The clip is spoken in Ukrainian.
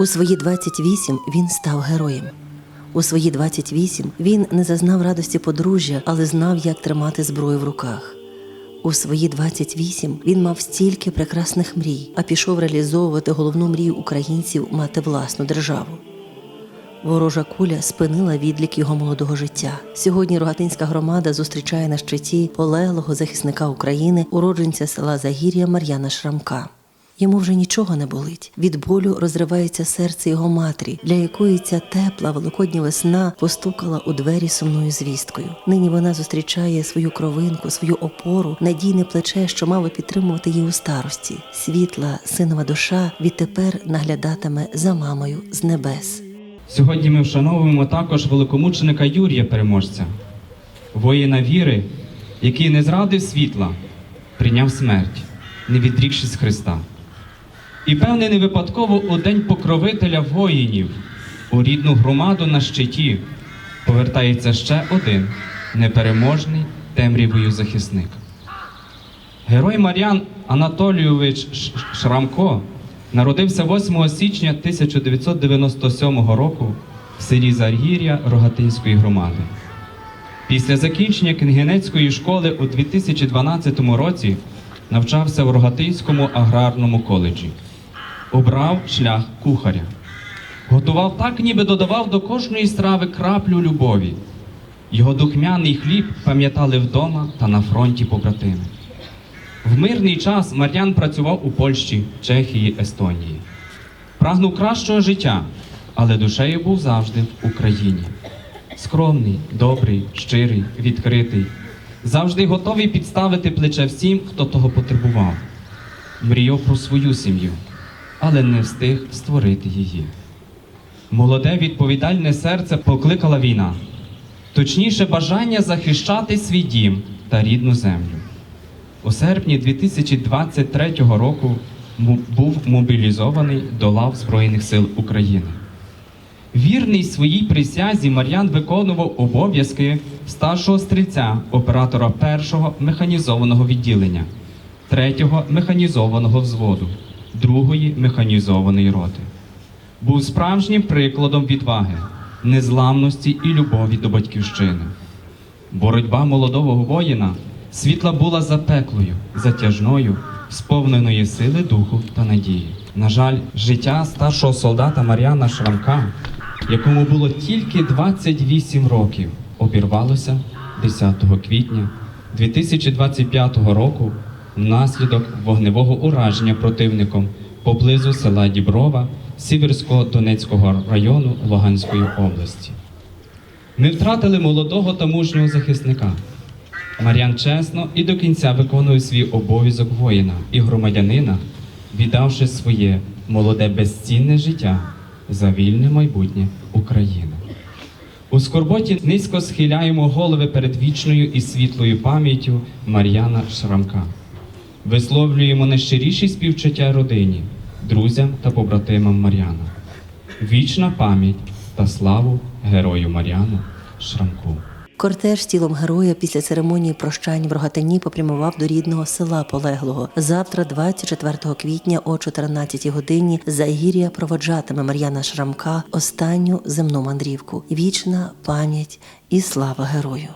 У свої 28 він став героєм. У свої 28 він не зазнав радості подружжя, але знав, як тримати зброю в руках. У свої 28 він мав стільки прекрасних мрій, а пішов реалізовувати головну мрію українців мати власну державу. Ворожа куля спинила відлік його молодого життя. Сьогодні Рогатинська громада зустрічає на щиті полеглого захисника України, уродженця села Загір'я Мар'яна Шрамка. Йому вже нічого не болить. Від болю розривається серце його матері, для якої ця тепла великодня весна постукала у двері сумною звісткою. Нині вона зустрічає свою кровинку, свою опору, надійне плече, що мало підтримувати її у старості. Світла, синова душа відтепер наглядатиме за мамою з небес. Сьогодні ми вшановуємо також великомученика Юрія Переможця, воїна віри, який не зрадив світла, прийняв смерть, не відрікшись Христа. І певне не випадково у день покровителя воїнів у рідну громаду на щиті повертається ще один непереможний темрявою захисник. Герой Мар'ян Анатолійович Шрамко народився 8 січня 1997 року в селі Заргір'я Рогатинської громади. Після закінчення кнгенецької школи у 2012 році навчався в Рогатинському аграрному коледжі. Обрав шлях кухаря. Готував так, ніби додавав до кожної страви краплю любові. Його духмяний хліб пам'ятали вдома та на фронті побратими. В мирний час Мар'ян працював у Польщі, Чехії, Естонії. Прагнув кращого життя, але душею був завжди в Україні. Скромний, добрий, щирий, відкритий, завжди готовий підставити плече всім, хто того потребував. Мріяв про свою сім'ю, але не встиг створити її. Молоде відповідальне серце покликала війна, точніше бажання захищати свій дім та рідну землю. У серпні 2023 року був мобілізований до лав Збройних сил України. Вірний своїй присязі Мар'ян виконував обов'язки старшого стрільця, оператора першого механізованого відділення, третього механізованого взводу, другої механізованої роти. Був справжнім прикладом відваги, незламності і любові до батьківщини. Боротьба молодого воїна світла була запеклою, затяжною, сповненою сили духу та надії. На жаль, життя старшого солдата Мар'яна Шрамка, якому було тільки 28 років, обірвалося 10 квітня 2025 року внаслідок вогневого ураження противником поблизу села Діброва Сіверського Донецького району Луганської області. Ми втратили молодого та мужнього захисника. Мар'ян чесно і до кінця виконує свій обов'язок воїна і громадянина, віддавши своє молоде безцінне життя за вільне майбутнє України. У скорботі низько схиляємо голови перед вічною і світлою пам'яттю Мар'яна Шрамка. Висловлюємо найщиріші співчуття родині, друзям та побратимам Мар'яна. Вічна пам'ять та славу герою Мар'яну Шрамку. Кортеж з тілом героя після церемонії прощань в Рогатині попрямував до рідного села полеглого. Завтра, 24 квітня о 14 годині, Загір'я проводжатиме Мар'яна Шрамка останню земну мандрівку. Вічна пам'ять і слава герою.